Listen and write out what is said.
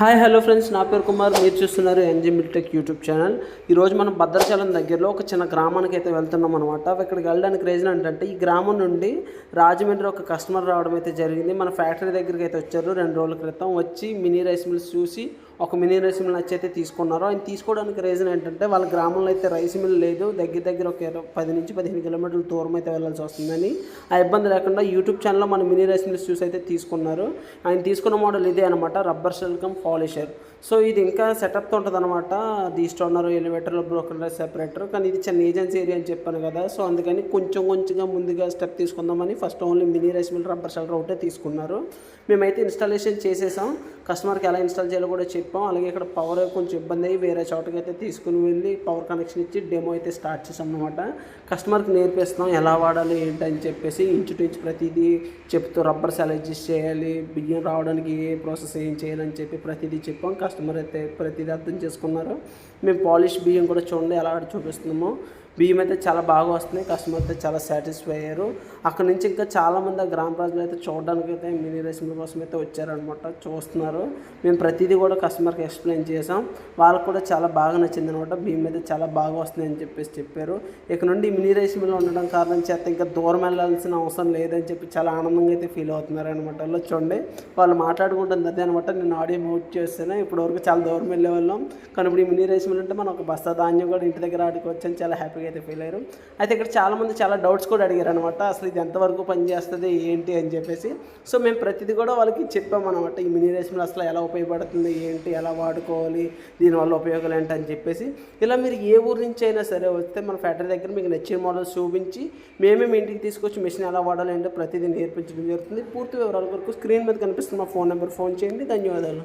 Hi hello friends. నా పేరు కుమార్. మీరు చూస్తున్నారు ఎన్జీ మిల్టెక్ యూట్యూబ్ ఛానల్. ఈరోజు మనం భద్రాచలం దగ్గరలో ఒక చిన్న గ్రామానికి అయితే వెళ్తున్నాం అనమాట ఇక్కడికి వెళ్ళడానికి రీజన్ ఏంటంటే ఈ గ్రామం నుండి రాజమండ్రి ఒక కస్టమర్ రావడం అయితే జరిగింది. మన ఫ్యాక్టరీ దగ్గరికి అయితే వచ్చారు. రెండు రోజుల క్రితం వచ్చి మినీ రైస్ మిల్స్ చూసి ఒక మినీ రైస్ మిల్ నచ్చి అయితే తీసుకున్నారు. ఆయన తీసుకోవడానికి రీజన్ ఏంటంటే వాళ్ళ గ్రామంలో అయితే రైస్ మిల్ లేదు. దగ్గర దగ్గర ఒక పది నుంచి పదిహేను కిలోమీటర్ల దూరం అయితే వెళ్ళాల్సి వస్తుందని. ఆ ఇబ్బంది లేకుండా యూట్యూబ్ ఛానల్లో మన మినీ రైస్ మిల్స్ చూసి అయితే తీసుకున్నారు. ఆయన తీసుకున్న మోడల్ ఇదే అనమాట రబ్బర్ సెల్కమ్ పాలిషర్. సో ఇది ఇంకా సెటప్తో ఉంటుంది అనమాట దీ స్టోనర్ ఎలివేటర్లో బ్రోకర్ సెపరేటర్ కానీ ఇది చిన్న ఏజెన్సీ ఏరియా అని చెప్పాను కదా. సో అందుకని కొంచెం కొంచెంగా ముందుగా స్టెప్ తీసుకుందామని first only mini rice mill rubber shelter ఒకటే తీసుకున్నారు. మేమైతే ఇన్స్టాలేషన్ చేసేసాం. కస్టమర్కి ఎలా ఇన్స్టాల్ చేయాలో కూడా చెప్పి చెప్పాం. అలాగే ఇక్కడ పవర్ కొంచెం ఇబ్బంది అయ్యి వేరే చోటకి అయితే తీసుకుని వెళ్ళి పవర్ కనెక్షన్ ఇచ్చి డెమో అయితే స్టార్ట్ చేసాం అనమాట కస్టమర్కి నేర్పిస్తాం ఎలా వాడాలి ఏంటి అని చెప్పేసి ఇంచు టు ఇంచు ప్రతిదీ చెప్తూ రబ్బర్ సెలెక్ట్ చేయాలి బియ్యం రావడానికి ఏ ప్రాసెస్ ఏం చేయాలని చెప్పి ప్రతిదీ చెప్పాం. కస్టమర్ అయితే ప్రతిదీ అర్థం చేసుకున్నారు. మేము పాలిష్ బియ్యం కూడా చూడండి ఎలా చూపిస్తున్నామో. బియ్యం అయితే చాలా బాగా వస్తున్నాయి. కస్టమర్ అయితే చాలా సాటిస్ఫై అయ్యారు. అక్కడ నుంచి ఇంకా చాలామంది ఆ గ్రామ ప్రజలు అయితే చూడడానికి అయితే మినీ రైస్ మిల్ కోసం అయితే వచ్చారనమాట చూస్తున్నారు. మేము ప్రతిదీ కూడా కస్టమర్కి ఎక్స్ప్లెయిన్ చేసాం వాళ్ళకు కూడా చాలా బాగా నచ్చింది అనమాట బియ్యం అయితే చాలా బాగా వస్తున్నాయని చెప్పేసి చెప్పారు. ఇక నుండి మినీ రైస్ మిల్ ఉండడం కారణం చేత ఇంకా దూరం వెళ్ళాల్సిన అవసరం లేదని చెప్పి చాలా ఆనందంగా అయితే ఫీల్ అవుతున్నారు అనమాట వాళ్ళు చూడండి. వాళ్ళు మాట్లాడుకుంటుంది అదే అనమాట నేను ఆడియో మ్యూట్ చేస్తాను. ఇప్పటివరకు వరకు చాలా దూరం వెళ్ళే వాళ్ళం. కానీ ఇప్పుడు ఈ మినీ రైస్ మిల్ అంటే మనం ఒక బస్తా ధాన్యం కూడా ఇంటి దగ్గర ఆడుకోవచ్చు అని చాలా హ్యాపీగా అయితే ఫీల్ అయ్యారు. అయితే ఇక్కడ చాలా మంది చాలా డౌట్స్ కూడా అడిగారు అనమాట అసలు ఇది ఎంతవరకు పనిచేస్తుంది ఏంటి అని చెప్పేసి. సో మేము ప్రతిదీ కూడా వాళ్ళకి చెప్పామన్నమాట ఈ మినీ రైస్ మిల్ అసలు ఎలా ఉపయోగపడుతుంది ఏంటి ఎలా వాడుకోవాలి దీనివల్ల ఉపయోగాలు ఏంటి అని చెప్పేసి. ఇలా మీరు ఏ ఊరు నుంచి అయినా సరే వస్తే మన ఫ్యాక్టరీ దగ్గర మీకు నచ్చిన మోడల్స్ చూపించి మేమే మీ ఇంటికి తీసుకొచ్చి మిషన్ ఎలా వాడాలి అంటే ప్రతిదీ నేర్పించడం జరుగుతుంది. పూర్తి వివరాల వరకు స్క్రీన్ మీద కనిపిస్తున్న మా ఫోన్ నెంబర్ ఫోన్ చేయండి. ధన్యవాదాలు.